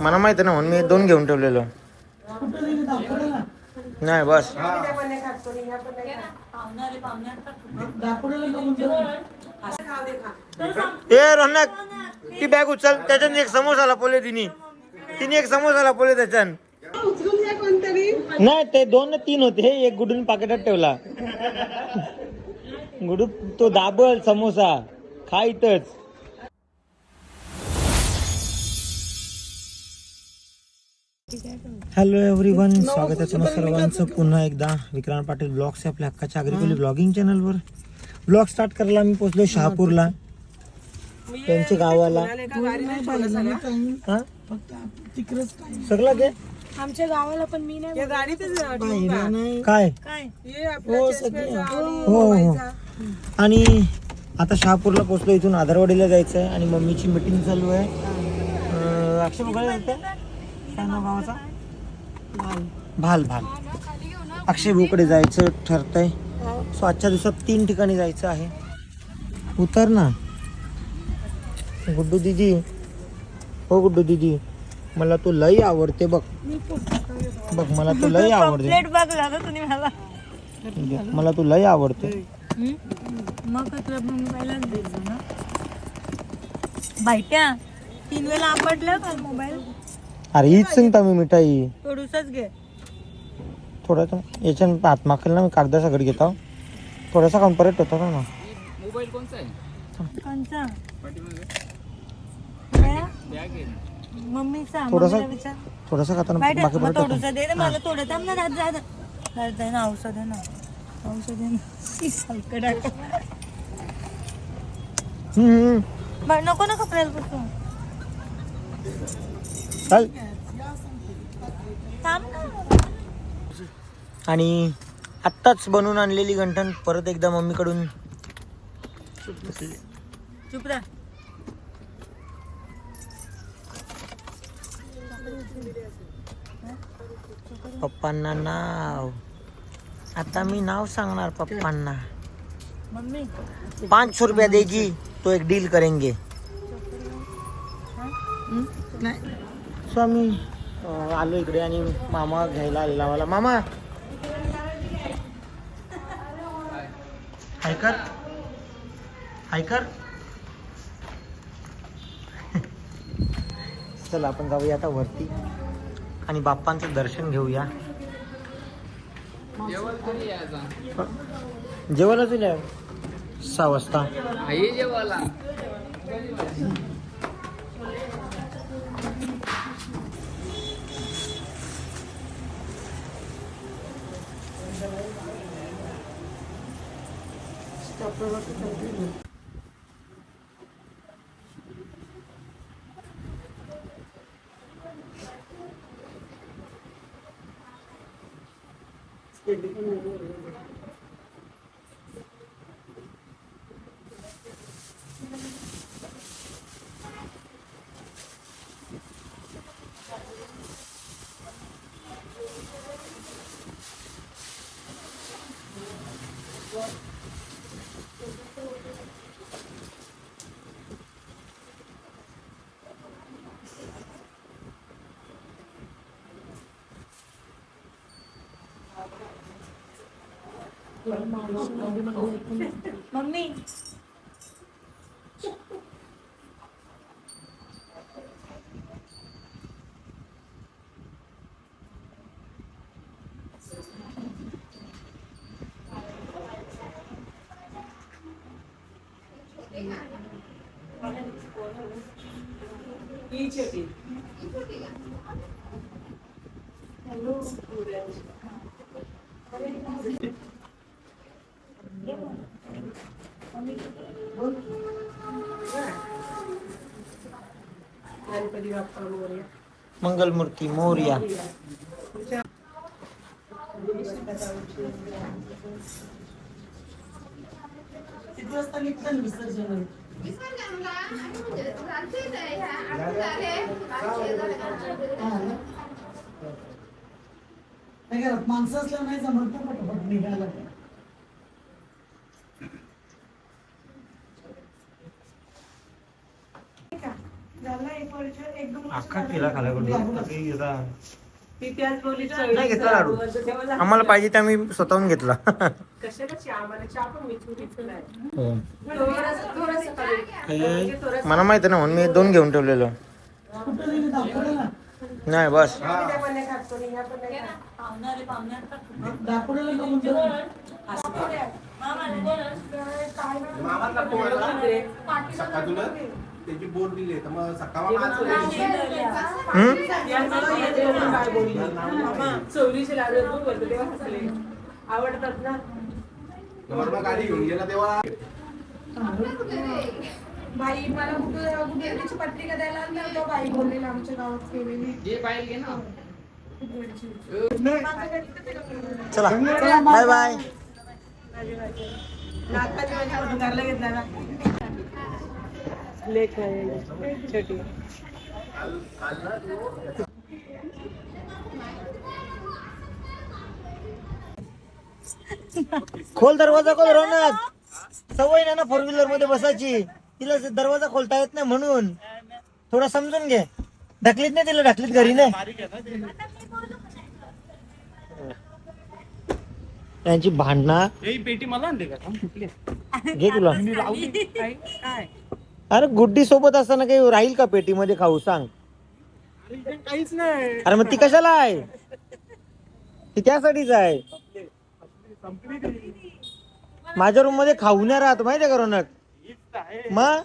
मला माहीत ना म्हणून मी दोन घेऊन ठेवलेलो. नाही बस. ए रोनक ती बॅग उचल. त्याच्यात एक समोसाला पोले तिने. तिने एक समोसाला पोले त्याच्यान नाही ते दोन तीन होते. एक गुडून पाकिटात ठेवला. गुडू तो दाबल समोसा. खा इथंच. हॅलो एव्हरीवन स्वागत आहे तुम्हा सर्वांचं. पुन्हा एकदा विक्रांत पाटील ब्लॉग्स आहे आपल्या हक्काच्या अग्रिकोली ब्लॉगिंग चॅनलवर ब्लॉग स्टार्ट करायला आम्ही पोहोचलो शहापूरला. त्यांच्या गावाला. हा? सगळं ते? आमच्या गावाला पण मी नाही काय? काय? हो सगळे. हो हो आणि आता शहापूरला पोहोचलो इथून आधारवाडीला जायचं आहे आणि मम्मीची मिटिंग चालू आहे. अं, अक्षय भोगाळे जायचं काय नाव गावाचा भाल भाल. अक्षय भोकडे जायचं ठरतंय. सो आजच्या दिवसात तीन ठिकाणी जायचं आहे. उतर ना. गुड्डू दिदी. हो गुड्डू दिदी. मला तू लई आवडते बघ. बघ मला तू लई आवडते. मला. तू लई आवडते. मग बायट्या तीन वेळा आपटलं का मोबाईल? अरे हीच सांगता मी मिठाई. थोडूसच घे. थोडासा याच्यानं हात माखेल ना मी कागदा सगळं घेतो. थोडासा खाऊन परत होता ना. कोणचा काय? मम्मीचा थोडासा- मम्मीला विचार. थोडासा खाताना बायट्या बाकी मग परत होता थोडंसं दे ना मला थोडं थांब ना रात जा रात आहे ना औषध आहे ना. औषध आहे ना नको ना कपड्याला चल. आणि आत्ताच बनवून आणलेली गंठण. परत एकदा मम्मीकडून. पप्पांना नाव. आता मी नाव सांगणार पप्पांना. मम्मी. पाच सौ रुपया देगी तो एक डील करेंगे. सो आम्ही आलो इकडे आणि मामा घ्यायला आलेला मला मामा! हायकर हायकर चला आपण जाऊया आता वरती आणि बाप्पांचं दर्शन घेऊया. जेवायला तुला सहा वाजता. स्टॉपवरती चालते Mummy Mangalmurti Morya. माणसं असल्यावर नाही जमत ना पटपट निघायला अख्खा केला खाला नाही ती त्याच बोली घेतला लाडू. आम्हाला पाहिजे ते आम्ही स्वतःहून घेतला. मला हो. हे मला माहिती ना म्हणून मी दोन घेऊन ठेवलेलो. नाही बस. पाहुणारे दाखवलेलं का सकाळून त्याची बोट दिली तर मग सकाळ बघ. बोलतो, तेव्हा हसले. आवडतात ना? मग गाडी घेऊन गेला तेव्हा. बाई मला कुठे कुठे पत्रिका द्यायला आली ना, तो बाई बोललेली आमच्या गावात केलेली. बाय बाय नाकाची चला. Bye bye. लेख छोटी खोल दरवाजा खोल रोनात सवय नाही ना फोर व्हीलरमध्ये बसायची. तिला दरवाजा खोलता येत नाही म्हणून. थोडं समजून घे. ढकलीत नाही तिला ढकलीत घरी नाही. त्यांची भांडणं. पेटी मला का? घे तुला. काय अरे गुड्डी सोबत असताना काही राहील का पेटीमध्ये खाऊ? सांग. काहीच नाही. अरे मग ती कशाला आहे? ती त्यासाठीच आहे. माझ्या रूममध्ये खाऊ नाही राहत माहितीये का रौनक? मग?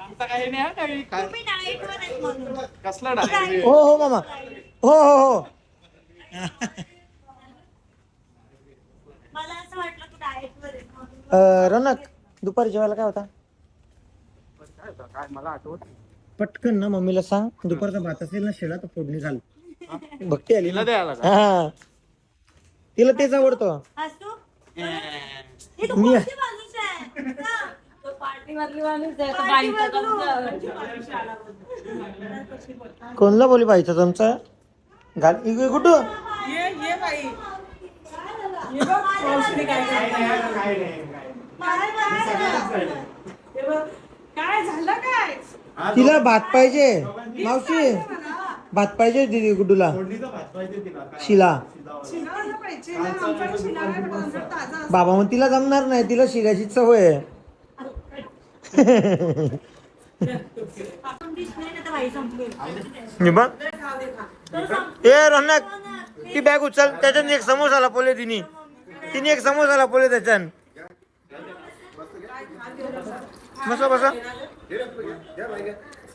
आमचा काही नाही हा काही. काय- तुम्ही डाएट वर आहेत म्हणून कसला हो हो मामा. हो हो हो. मला असं वाटलं तू डाएट वर आहेत म्हणून अं, रौनक दुपारी जेवायला काय होता? काय मला आठवत पटकन ना मम्मीला सांग. दुपारचा भात असेल ना शेळा तर फोडणी घाल. भक्ती आली ना. तिला द्यायला का हा. तिला तेच आवडतो. आज तू हे तू मी- कोणती माणूस आहे. तो पार्टी मधली माणूस आहे तो बाईचा कमचा. कोणला बोली पाहिजे तुमचा? घाल. इकडे कुठं? ये ये बाई. ये बघ मावशीने काय केलं. बाय बाय हे बघ, काय झालं काय? तिला भात पाहिजे. मावशी भात पाहिजे दीदी गुड्डूला शिला. पाहिजे. ना आमच्याकडे आमच्याकडे ताजा. बाबा मग तिला जमणार नाही. तिला शिल्याची सवय आहे. ए रोनक ती बॅग उचल. त्याच्यात एक समोसाला पोले तिने. तिने एक समोसाला पोले त्याच्यान बसा बसा.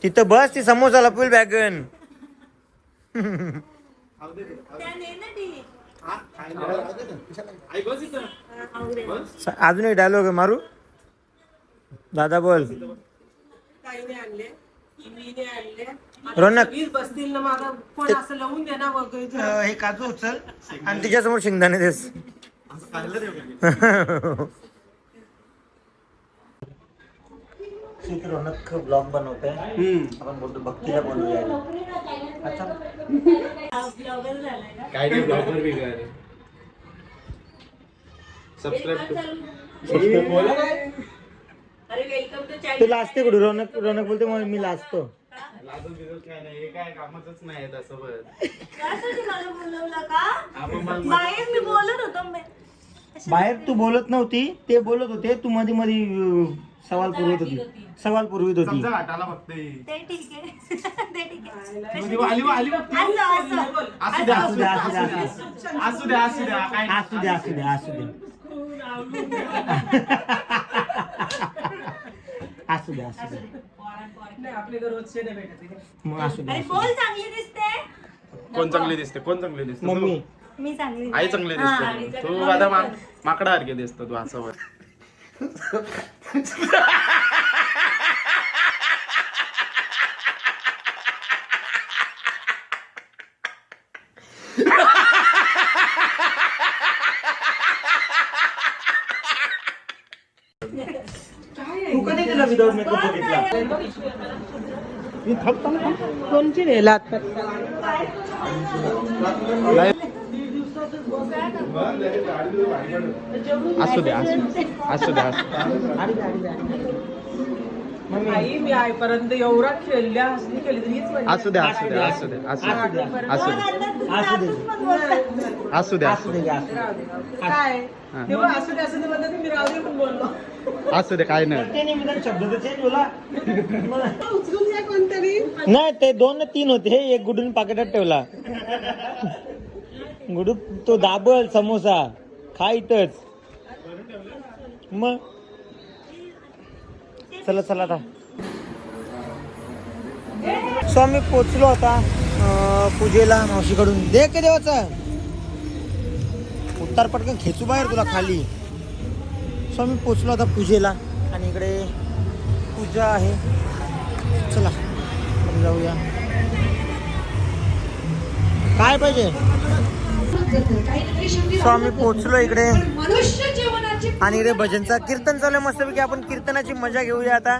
तिथं बस ती समोसाला पोल बॅगन त्याने ना ती अजून एक डायलॉग आहे मारू. दादा बोल. ताईने आणले इमीने आणले. रौनक. वीस बसतील ना माझा पण असं लावून दे ना वगैरे अं, हे काजू उचल. आणि तिच्यासमोर शेंगदाणे देस. रौनक ब्लॉग बनवते. आपण बोलतो भक्तीला बोलूया. अच्छा. ब्लॉगर झालाय का काय नाही ब्लॉगर बिगर सबस्क्राईब अरे वेलकम टू तू लाजते कुठे? रौनक रौनक बोलते मग मी लाजतो. लाजून बिजून काय नाही हे काय कामाचंच नाही तसं बस त्यासाठी मला बोलवलं का? आपण मग बाहेर मी बोलत होतो मी. बाहेर तू बोलत नव्हती ते बोलत होते तू मध्ये मध्ये अं, सवाल पुरवत होती. सवाल पुरवित होती. समजा घाटाला फक्त. ते ठीक आहे. ते ठीक आहे. मध्ये आली आली बघ. असं असं. असू द्या असू द्या असू द्या असू द्या असू द्या. असू द्या काय असू द्या असू द्या. असू द्या असू आपले भेटत आहे. मग असू द्या अरे असू द्या. बोल चांगली दिसते? कोण चांगली दिसते कोण चांगली दिसते? तू? मम्मी मी चांगली आई चांगली हा. दिसते तू आता मा- माकडासारखी दिसतो तू असं वर तू कधी तिला विदाऊट मेकअप बघितला. कोणची लात असू द्या असू असू द्या असू द्या, द्या, आडी द्या. मम्मी आई मी आईपर्यंत एवढा खेळल्या हसली केली तरी हीच म्हणली. असू द्या असू द्या असू द्या असू असू द्या. द्या असू द्या असू दे असू द्या असू दे असू दे. राहू दे, राहू दे. काय. तेव्हा असू दे असू दे म्हणतात मी राहू दे पण बोललो असू दे काय नाही ते निमित्ताने शब्द तर change होला. उचलून घ्या कोणतरी नाही ते दोन ना तीन होते एक गुडून पाकिटात ठेवला गुडू तो दाबल समोसा खा इथंच मग चला चला आता. सो आम्ही पोचलो आता पूजेला मावशीकडून. दे के देवाचा. उत्तर पटकन खेचू बाहेर तुला खाली. सो आम्ही पोचलो आता पूजेला आणि इकडे पूजा आहे. चला जाऊया. काय पाहिजे? सो आम्ही पोचलो इकडे. मनुष्य जीवनाची आणि इकडे भजनचा कीर्तन चालू आहे. मस्तपैकी आपण कीर्तनाची मजा घेऊया आता.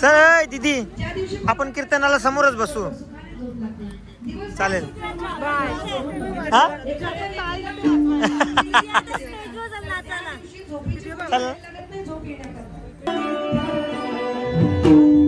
सर दीदी आपण कीर्तनाला समोरच बसू. चालेल. हा?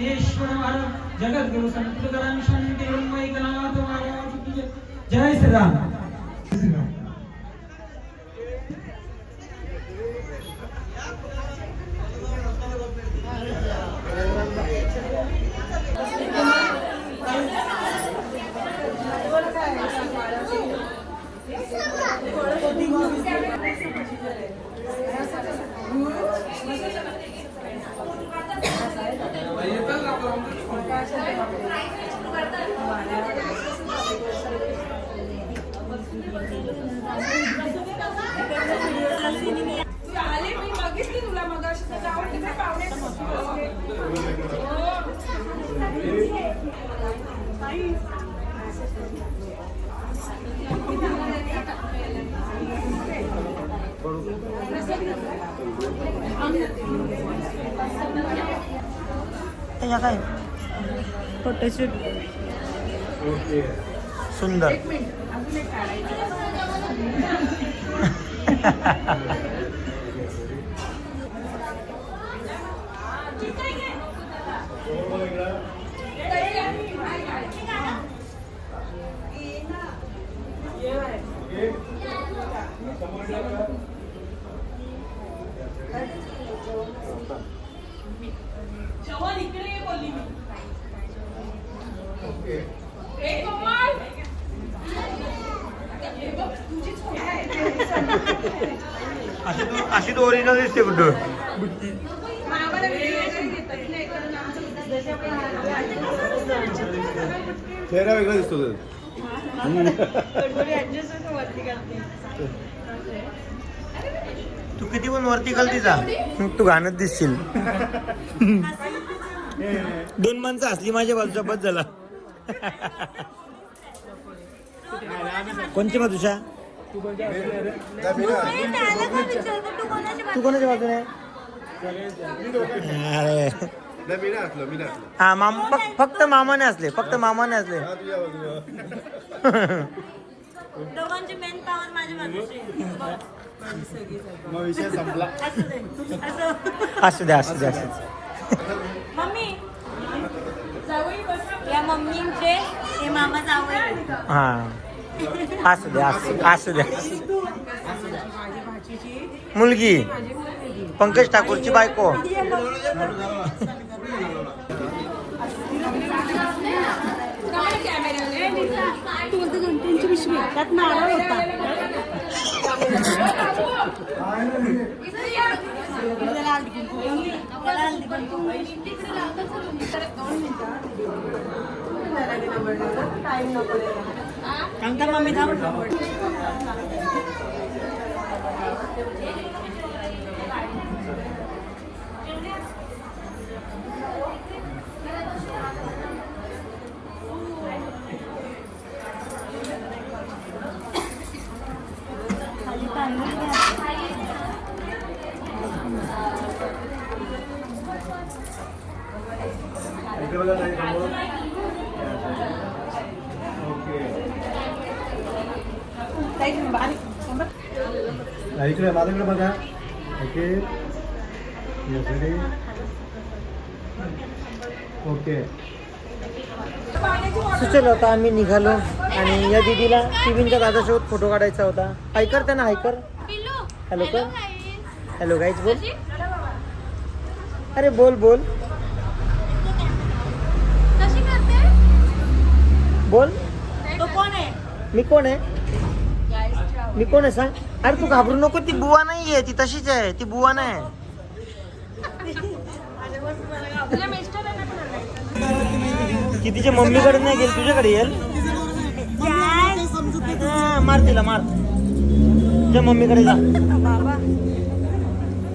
ज्ञानेश्वर महाराज जगद्गुरु संत तुकाराम शांती उन्मयनाथ महाराज जय जय श्रीराम तू आले मी बघितली तुला मग अशी आवडते काय पाहुणे या काय? फोटोशूट. सुंदर जेवण इकडे ये बोलली मी ए, कोमल! हे बघ, तुझीच फोटो आहे. अशी तू अशी तू ओरिजिनल दिसते कुठं? आम्हाला video वगैरे घेता येत नाही, कारण आमचं चेहरा वेगळा दिसतो. तू. किती पण वरती खालती जा तू गाणं दिसशील. दोन माणसं असली माझ्या बाजूच्या बस झाला. कोणची बाजूच्या जा तू कोणाची कोणाच्या बाजूने अरे हा माम फक्त मामाने असले फक्त मामाने असले दोघांची मेन पॉवर माझ्या बाजूची असू द्या असू द्या असू मम्मी या मम्मींचे हे मामा जावई हा. असू द्या असू द्या मुलगी. पंकज ठाकूरची बायको. टाइम नको 깜깜합니다. इकडे माझ्याकडे बघा. ओके? ओके. सुचल होता आम्ही निघालो आणि या दीदीला टिव्हीच्या दादासोबत फोटो काढायचा होता. हायकर त्यांना हायकर. हॅलो कर हॅलो गाईच बोल. अरे बोल बोल. बोल. तो कोण आहे? मी कोण आहे? मी कोण आहे सांग? अरे तू घाबरू नको ती बुवा नाही आहे ती तशीच आहे ती बुवा नाही. की तिच्या मम्मीकडे नाही गेल? तुझ्याकडे येईल? हा, मार तिला मार. जा मम्मीकडे जा.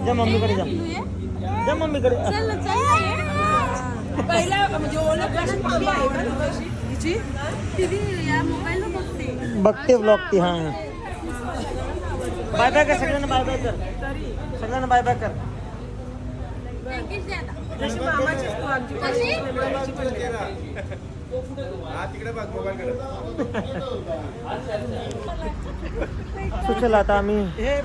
जा मम्मीकडे जा. जा मम्मीकडे. म्हणजे? बघते ब्लॉग ती हा. बाय बाय कर. सगळ्यांना बाय बाय कर सगळ्यांना बाय बाय कर हा सुचल आता आम्ही हे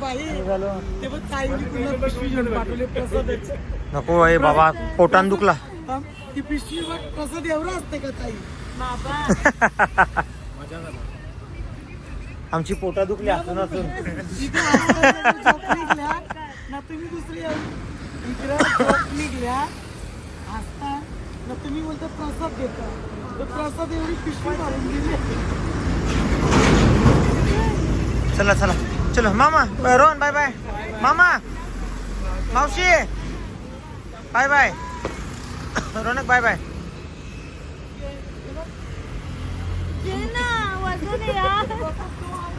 नको आहे बाबा पोटान दुखला? ती पिशवी प्रसाद एवढा असते का ताई? आमची पोटा दुखली असून ना तुम्ही दुसरी इकडे झोप निघल्या. हसता ना तुम्ही बोलता प्रसाद देता तर प्रसाद एवढी पिशवी भरून दिली. चला चला. चलो मामा रोहन बाय बाय. मामा मावशी. Bye bye. Ronak bye bye. ये ना वजन आहे यार